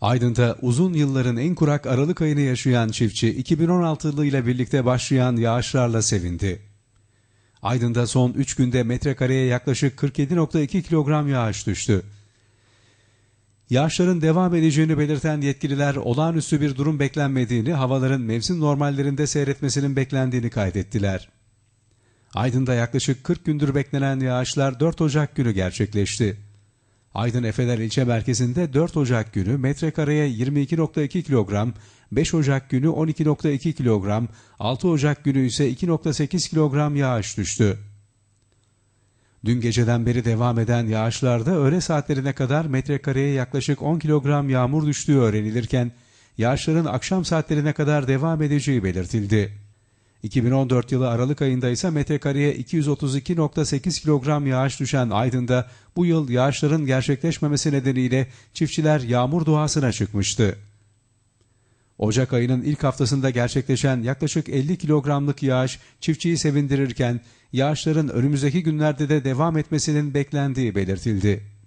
Aydın'da uzun yılların en kurak Aralık ayını yaşayan çiftçi 2016 yılı ile birlikte başlayan yağışlarla sevindi. Aydın'da son 3 günde metrekareye yaklaşık 47.2 kilogram yağış düştü. Yağışların devam edeceğini belirten yetkililer olağanüstü bir durum beklenmediğini, havaların mevsim normallerinde seyretmesinin beklendiğini kaydettiler. Aydın'da yaklaşık 40 gündür beklenen yağışlar 4 Ocak günü gerçekleşti. Aydın Efeler ilçe merkezinde 4 Ocak günü metrekareye 22.2 kilogram, 5 Ocak günü 12.2 kilogram, 6 Ocak günü ise 2.8 kilogram yağış düştü. Dün geceden beri devam eden yağışlarda öğle saatlerine kadar metrekareye yaklaşık 10 kilogram yağmur düştüğü öğrenilirken, yağışların akşam saatlerine kadar devam edeceği belirtildi. 2014 yılı Aralık ayında ise metrekareye 232.8 kilogram yağış düşen Aydın'da bu yıl yağışların gerçekleşmemesi nedeniyle çiftçiler yağmur duasına çıkmıştı. Ocak ayının ilk haftasında gerçekleşen yaklaşık 50 kilogramlık yağış çiftçiyi sevindirirken yağışların önümüzdeki günlerde de devam etmesinin beklendiği belirtildi.